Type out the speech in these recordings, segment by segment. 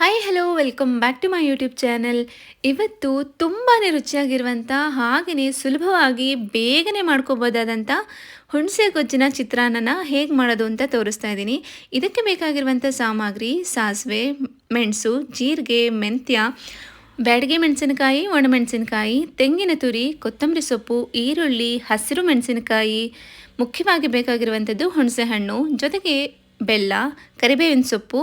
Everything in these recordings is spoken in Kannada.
Hi hello welcome back to my YouTube channel ಇವತ್ತು ತುಂಬಾ ರುಚಿಯಾಗಿರುವಂಥ ಹಾಗೆಯೇ ಸುಲಭವಾಗಿ ಬೇಗನೆ ಮಾಡ್ಕೋಬೋದಾದಂಥ ಹುಣಸೆ ಗೊಜ್ಜಿನ ಚಿತ್ರಾನ್ನನ ಹೇಗೆ ಮಾಡೋದು ಅಂತ ತೋರಿಸ್ತಾ ಇದ್ದೀನಿ. ಇದಕ್ಕೆ ಬೇಕಾಗಿರುವಂಥ ಸಾಮಗ್ರಿ ಸಾಸಿವೆ, ಮೆಣಸು, ಜೀರಿಗೆ, ಮೆಂತ್ಯ, ಬ್ಯಾಡಗೆ ಮೆಣಸಿನಕಾಯಿ, ಒಣಮೆಣಸಿನಕಾಯಿ, ತೆಂಗಿನ ತುರಿ, ಕೊತ್ತಂಬರಿ ಸೊಪ್ಪು, ಈರುಳ್ಳಿ, ಹಸಿರು ಮೆಣಸಿನಕಾಯಿ, ಮುಖ್ಯವಾಗಿ ಬೇಕಾಗಿರುವಂಥದ್ದು ಹುಣಸೆ ಹಣ್ಣು, ಜೊತೆಗೆ ಬೆಲ್ಲ, ಕರಿಬೇವಿನ ಸೊಪ್ಪು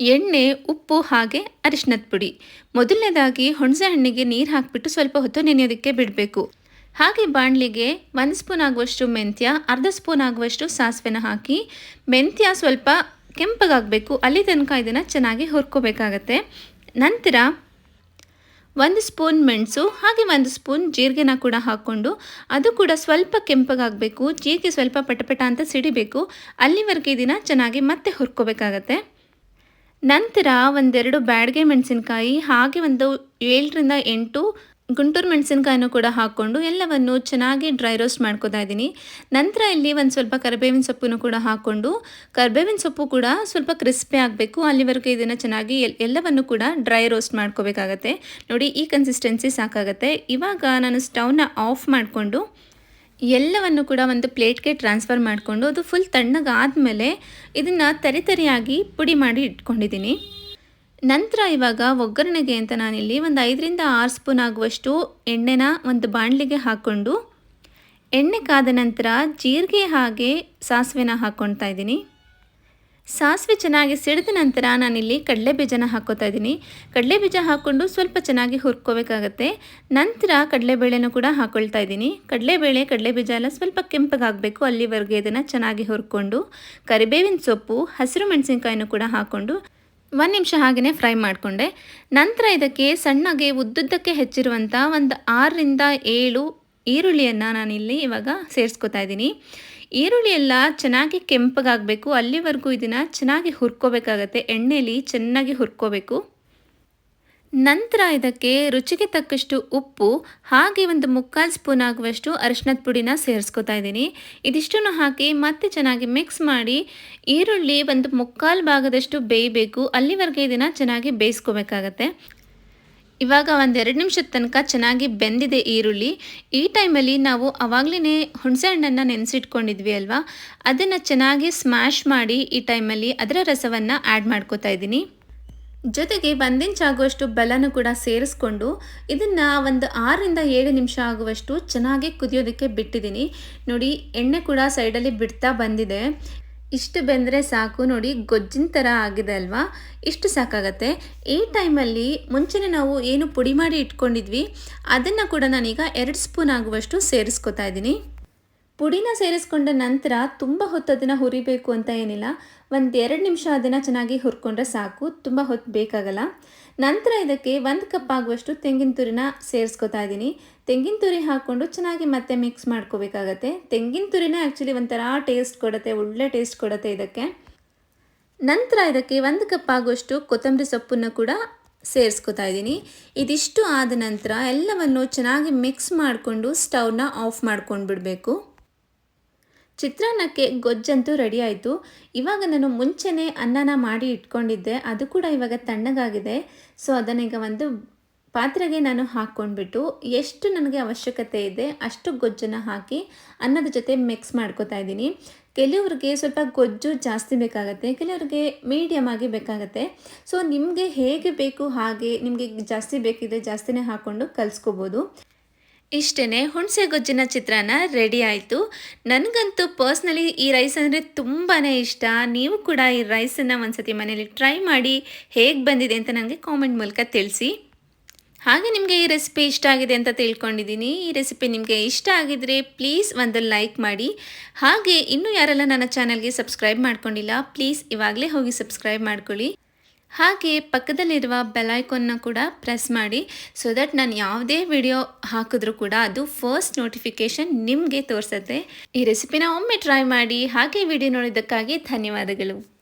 ಎಣ್ಣೆ, ಉಪ್ಪು ಹಾಗೆ ಅರಿಶಿನದ ಪುಡಿ. ಮೊದಲನೇದಾಗಿ ಹುಣಸೆ ಹಣ್ಣಿಗೆ ನೀರು ಹಾಕಿಬಿಟ್ಟು ಸ್ವಲ್ಪ ಹೊತ್ತು ನೆನೆಯೋದಕ್ಕೆ ಬಿಡಬೇಕು. ಹಾಗೆ ಬಾಣಲಿಗೆ ಒಂದು ಸ್ಪೂನ್ ಆಗುವಷ್ಟು ಮೆಂತ್ಯ, ಅರ್ಧ ಸ್ಪೂನ್ ಆಗುವಷ್ಟು ಸಾಸಿವೆನ ಹಾಕಿ, ಮೆಂತ್ಯ ಸ್ವಲ್ಪ ಕೆಂಪಗಾಗಬೇಕು ಅಲ್ಲಿ ತನಕ ಇದನ್ನು ಚೆನ್ನಾಗಿ ಹುರ್ಕೋಬೇಕಾಗತ್ತೆ. ನಂತರ ಒಂದು ಸ್ಪೂನ್ ಮೆಣಸು, ಹಾಗೆ ಒಂದು ಸ್ಪೂನ್ ಜೀರಿಗೆನ ಕೂಡ ಹಾಕ್ಕೊಂಡು ಅದು ಕೂಡ ಸ್ವಲ್ಪ ಕೆಂಪಗಾಗಬೇಕು ಜೀರಿಗೆ ಸ್ವಲ್ಪ ಪಟಪಟ ಅಂತ ಸಿಡಿಬೇಕು. ಅಲ್ಲಿವರೆಗೆ ಇದನ್ನು ಚೆನ್ನಾಗಿ ಮತ್ತೆ ಹುರ್ಕೋಬೇಕಾಗತ್ತೆ. ನಂತರ ಒಂದೆರಡು ಬ್ಯಾಡ್ಗೆ ಮೆಣಸಿನಕಾಯಿ, ಹಾಗೆ ಒಂದು ಏಳರಿಂದ ಎಂಟು ಗುಂಟೂರು ಮೆಣಸಿನಕಾಯಿನೂ ಕೂಡ ಹಾಕ್ಕೊಂಡು ಎಲ್ಲವನ್ನು ಚೆನ್ನಾಗಿ ಡ್ರೈ ರೋಸ್ಟ್ ಮಾಡ್ಕೋತಾ ಇದ್ದೀನಿ. ನಂತರ ಇಲ್ಲಿ ಒಂದು ಸ್ವಲ್ಪ ಕರಿಬೇವಿನ ಸೊಪ್ಪನ್ನು ಕೂಡ ಹಾಕ್ಕೊಂಡು, ಕರಿಬೇವಿನ ಸೊಪ್ಪು ಕೂಡ ಸ್ವಲ್ಪ ಕ್ರಿಸ್ಪಿ ಆಗಬೇಕು. ಅಲ್ಲಿವರೆಗೂ ಇದನ್ನು ಚೆನ್ನಾಗಿ ಎಲ್, ಎಲ್ಲವನ್ನು ಕೂಡ ಡ್ರೈ ರೋಸ್ಟ್ ಮಾಡ್ಕೋಬೇಕಾಗತ್ತೆ. ನೋಡಿ, ಈ ಕನ್ಸಿಸ್ಟೆನ್ಸಿ ಸಾಕಾಗತ್ತೆ. ಇವಾಗ ನಾನು ಸ್ಟವ್ನ ಆಫ್ ಮಾಡಿಕೊಂಡು ಎಲ್ಲವನ್ನು ಕೂಡ ಒಂದು ಪ್ಲೇಟ್ಗೆ ಟ್ರಾನ್ಸ್ಫರ್ ಮಾಡಿಕೊಂಡು ಅದು ಫುಲ್ ತಣ್ಣಗಾದಮೇಲೆ ಇದನ್ನು ತರಿತರಿಯಾಗಿ ಪುಡಿ ಮಾಡಿ ಇಟ್ಕೊಂಡಿದ್ದೀನಿ. ನಂತರ ಇವಾಗ ಒಗ್ಗರಣೆಗೆ ಅಂತ ನಾನಿಲ್ಲಿ ಒಂದು ಐದರಿಂದ ಆರು ಸ್ಪೂನ್ ಆಗುವಷ್ಟು ಎಣ್ಣೆನ ಒಂದು ಬಾಣಲಿಗೆ ಹಾಕ್ಕೊಂಡು ಎಣ್ಣೆ ಕಾದ ನಂತರ ಜೀರಿಗೆ ಹಾಗೆ ಸಾಸಿವೆನ ಹಾಕ್ಕೊಳ್ತಾ ಇದ್ದೀನಿ. ಸಾಸಿವೆ ಚೆನ್ನಾಗಿ ಸಿಡಿದ ನಂತರ ನಾನಿಲ್ಲಿ ಕಡಲೆ ಬೀಜನ ಹಾಕೋತಾ ಇದ್ದೀನಿ. ಕಡಲೆ ಬೀಜ ಹಾಕ್ಕೊಂಡು ಸ್ವಲ್ಪ ಚೆನ್ನಾಗಿ ಹುರ್ಕೋಬೇಕಾಗತ್ತೆ. ನಂತರ ಕಡಲೆಬೇಳೆನೂ ಕೂಡ ಹಾಕೊಳ್ತಾ ಇದ್ದೀನಿ. ಕಡಲೆಬೇಳೆ ಕಡಲೆ ಬೀಜ ಎಲ್ಲ ಸ್ವಲ್ಪ ಕೆಂಪಗಾಗಬೇಕು ಅಲ್ಲಿವರೆಗೆ ಇದನ್ನು ಚೆನ್ನಾಗಿ ಹುರ್ಕೊಂಡು. ಕರಿಬೇವಿನ ಸೊಪ್ಪು, ಹಸಿರು ಮೆಣಸಿನ್ಕಾಯಿನೂ ಕೂಡ ಹಾಕ್ಕೊಂಡು ಒಂದು ನಿಮಿಷ ಹಾಗೆಯೇ ಫ್ರೈ ಮಾಡಿಕೊಂಡೆ. ನಂತರ ಇದಕ್ಕೆ ಸಣ್ಣಗೆ ಉದ್ದುದ್ದಕ್ಕೆ ಹೆಚ್ಚಿರುವಂಥ ಒಂದು ಆರರಿಂದ ಏಳು ಈರುಳ್ಳಿಯನ್ನು ನಾನಿಲ್ಲಿ ಇವಾಗ ಸೇರಿಸ್ಕೊತಾ ಇದ್ದೀನಿ. ಈರುಳ್ಳಿ ಎಲ್ಲ ಚೆನ್ನಾಗಿ ಕೆಂಪಗಾಗಬೇಕು ಅಲ್ಲಿವರೆಗೂ ಇದನ್ನು ಚೆನ್ನಾಗಿ ಹುರ್ಕೋಬೇಕಾಗತ್ತೆ. ಎಣ್ಣೆಯಲ್ಲಿ ಚೆನ್ನಾಗಿ ಹುರ್ಕೋಬೇಕು. ನಂತರ ಇದಕ್ಕೆ ರುಚಿಗೆ ತಕ್ಕಷ್ಟು ಉಪ್ಪು, ಹಾಗೆ ಒಂದು ಮುಕ್ಕಾಲು ಸ್ಪೂನ್ ಆಗುವಷ್ಟು ಅರಿಶಿನದ ಪುಡಿನ ಸೇರಿಸ್ಕೊತಾ ಇದ್ದೀನಿ. ಇದಿಷ್ಟನ್ನು ಹಾಕಿ ಮತ್ತೆ ಚೆನ್ನಾಗಿ ಮಿಕ್ಸ್ ಮಾಡಿ ಈರುಳ್ಳಿ ಒಂದು ಮುಕ್ಕಾಲು ಭಾಗದಷ್ಟು ಬೇಯಬೇಕು. ಅಲ್ಲಿವರೆಗೆ ಇದನ್ನು ಚೆನ್ನಾಗಿ ಬೇಯಿಸ್ಕೋಬೇಕಾಗತ್ತೆ. ಇವಾಗ ಒಂದೆರಡು ನಿಮಿಷದ ತನಕ ಚೆನ್ನಾಗಿ ಬೆಂದಿದೆ ಈರುಳ್ಳಿ. ಈ ಟೈಮಲ್ಲಿ ನಾವು ಅವಾಗಲೇ ಹುಣಸೆ ಹಣ್ಣನ್ನು ನೆನೆಸಿಟ್ಕೊಂಡಿದ್ವಿ ಅಲ್ವಾ? ಅದನ್ನು ಚೆನ್ನಾಗಿ ಸ್ಮ್ಯಾಶ್ ಮಾಡಿ ಈ ಟೈಮಲ್ಲಿ ಅದರ ರಸವನ್ನು ಆ್ಯಡ್ ಮಾಡ್ಕೋತಾ ಇದ್ದೀನಿ. ಜೊತೆಗೆ ಒಂದಿಂಚು ಆಗುವಷ್ಟು ಬೆಲ್ಲನೂ ಕೂಡ ಸೇರಿಸ್ಕೊಂಡು ಇದನ್ನು ಒಂದು ಆರರಿಂದ ಏಳು ನಿಮಿಷ ಆಗುವಷ್ಟು ಚೆನ್ನಾಗಿ ಕುದಿಯೋದಕ್ಕೆ ಬಿಟ್ಟಿದ್ದೀನಿ. ನೋಡಿ, ಎಣ್ಣೆ ಕೂಡ ಸೈಡಲ್ಲಿ ಬಿಡ್ತಾ ಬಂದಿದೆ. ಇಷ್ಟು ಬೆಂದರೆ ಸಾಕು ನೋಡಿ, ಗೊಜ್ಜಿನ ಥರ ಆಗಿದೆ ಅಲ್ವಾ? ಇಷ್ಟು ಸಾಕಾಗತ್ತೆ. ಈ ಟೈಮಲ್ಲಿ ಮುಂಚೆನೇ ನಾವು ಏನು ಪುಡಿ ಮಾಡಿ ಇಟ್ಕೊಂಡಿದ್ವಿ, ಅದನ್ನು ಕೂಡ ನಾನೀಗ ಎರಡು ಸ್ಪೂನ್ ಆಗುವಷ್ಟು ಸೇರಿಸ್ಕೊತಾ ಇದ್ದೀನಿ. ಪುಡಿನ ಸೇರಿಸ್ಕೊಂಡ ನಂತರ ತುಂಬ ಹೊತ್ತು ಅದನ್ನು ಹುರಿಬೇಕು ಅಂತ ಏನಿಲ್ಲ. ಒಂದು ಎರಡು ನಿಮಿಷ ಅದನ್ನು ಚೆನ್ನಾಗಿ ಹುರ್ಕೊಂಡ್ರೆ ಸಾಕು, ತುಂಬ ಹೊತ್ತು ಬೇಕಾಗಲ್ಲ. ನಂತರ ಇದಕ್ಕೆ ಒಂದು ಕಪ್ ಆಗುವಷ್ಟು ತೆಂಗಿನ ತುರಿನ ಸೇರಿಸ್ಕೊತಾ ಇದ್ದೀನಿ ತೆಂಗಿನ ತುರಿ ಹಾಕ್ಕೊಂಡು ಚೆನ್ನಾಗಿ ಮತ್ತೆ ಮಿಕ್ಸ್ ಮಾಡ್ಕೋಬೇಕಾಗತ್ತೆ. ತೆಂಗಿನ ತುರಿನೇ ಆ್ಯಕ್ಚುಲಿ ಒಂಥರ ಟೇಸ್ಟ್ ಕೊಡುತ್ತೆ, ಒಳ್ಳೆ ಟೇಸ್ಟ್ ಕೊಡುತ್ತೆ ಇದಕ್ಕೆ. ನಂತರ ಇದಕ್ಕೆ ಒಂದು ಕಪ್ ಆಗುವಷ್ಟು ಕೊತ್ತಂಬರಿ ಸೊಪ್ಪನ್ನು ಕೂಡ ಸೇರಿಸ್ಕೊತಾ ಇದ್ದೀನಿ ಇದಿಷ್ಟು ಆದ ನಂತರ ಎಲ್ಲವನ್ನು ಚೆನ್ನಾಗಿ ಮಿಕ್ಸ್ ಮಾಡಿಕೊಂಡು ಸ್ಟವ್ನ ಆಫ್ ಮಾಡ್ಕೊಂಡು ಬಿಡಬೇಕು ಚಿತ್ರಾನ್ನಕ್ಕೆ ಗೊಜ್ಜಂತೂ ರೆಡಿ ಆಯಿತು. ಇವಾಗ ನಾನು ಮುಂಚೆನೇ ಅನ್ನನ ಮಾಡಿ ಇಟ್ಕೊಂಡಿದ್ದೆ. ಅದು ಕೂಡ ಇವಾಗ ತಣ್ಣಗಾಗಿದೆ. ಸೊ ಅದನ್ನೀಗ ಒಂದು ಪಾತ್ರೆಗೆ ನಾನು ಹಾಕ್ಕೊಂಡ್ಬಿಟ್ಟು ಎಷ್ಟು ನನಗೆ ಅವಶ್ಯಕತೆ ಇದೆ ಅಷ್ಟು ಗೊಜ್ಜನ್ನು ಹಾಕಿ ಅನ್ನದ ಜೊತೆ ಮಿಕ್ಸ್ ಮಾಡ್ಕೋತಾ ಇದ್ದೀನಿ. ಕೆಲವ್ರಿಗೆ ಸ್ವಲ್ಪ ಗೊಜ್ಜು ಜಾಸ್ತಿ ಬೇಕಾಗತ್ತೆ, ಕೆಲವ್ರಿಗೆ ಮೀಡಿಯಮ್ ಆಗಿ ಬೇಕಾಗತ್ತೆ. ಸೊ ನಿಮಗೆ ಹೇಗೆ ಬೇಕು ಹಾಗೆ ನಿಮಗೆ ಜಾಸ್ತಿ ಬೇಕಿದೆ ಜಾಸ್ತಿನೇ ಹಾಕ್ಕೊಂಡು ಕಲಿಸ್ಕೋಬೋದು. ಇಷ್ಟೇ ಹುಣಸೆ ಗೊಜ್ಜಿನ ಚಿತ್ರಾನ್ನ ರೆಡಿ ಆಯಿತು. ನನಗಂತೂ ಪರ್ಸ್ನಲಿ ಈ ರೈಸ್ ಅಂದರೆ ತುಂಬಾ ಇಷ್ಟ. ನೀವು ಕೂಡ ಈ ರೈಸನ್ನು ಒಂದ್ಸತಿ ಮನೇಲಿ ಟ್ರೈ ಮಾಡಿ ಹೇಗೆ ಬಂದಿದೆ ಅಂತ ನನಗೆ ಕಾಮೆಂಟ್ ಮೂಲಕ ತಿಳಿಸಿ. ಹಾಗೆ ನಿಮಗೆ ಈ ರೆಸಿಪಿ ಇಷ್ಟ ಆಗಿದೆ ಅಂತ ತಿಳ್ಕೊಂಡಿದ್ದೀನಿ. ಈ ರೆಸಿಪಿ ನಿಮಗೆ ಇಷ್ಟ ಆಗಿದರೆ ಪ್ಲೀಸ್ ಒಂದು ಲೈಕ್ ಮಾಡಿ. ಹಾಗೆ ಇನ್ನೂ ಯಾರೆಲ್ಲ ನನ್ನ ಚಾನಲ್ಗೆ ಸಬ್ಸ್ಕ್ರೈಬ್ ಮಾಡ್ಕೊಂಡಿಲ್ಲ ಪ್ಲೀಸ್ ಇವಾಗಲೇ ಹೋಗಿ ಸಬ್ಸ್ಕ್ರೈಬ್ ಮಾಡ್ಕೊಳ್ಳಿ. ಹಾಗೆ ಪಕ್ಕದಲ್ಲಿರುವ ಬೆಲೈಕನ್ನ ಕೂಡ ಪ್ರೆಸ್ ಮಾಡಿ ಸೊ ದಟ್ ನಾನು ಯಾವುದೇ ವಿಡಿಯೋ ಹಾಕಿದ್ರೂ ಕೂಡ ಅದು ಫಸ್ಟ್ ನೋಟಿಫಿಕೇಷನ್ ನಿಮಗೆ ತೋರಿಸುತ್ತೆ. ಈ ರೆಸಿಪಿನ ಒಮ್ಮೆ ಟ್ರೈ ಮಾಡಿ ಹಾಗೆ ವಿಡಿಯೋ ನೋಡಿದ್ದಕ್ಕಾಗಿ ಧನ್ಯವಾದಗಳು.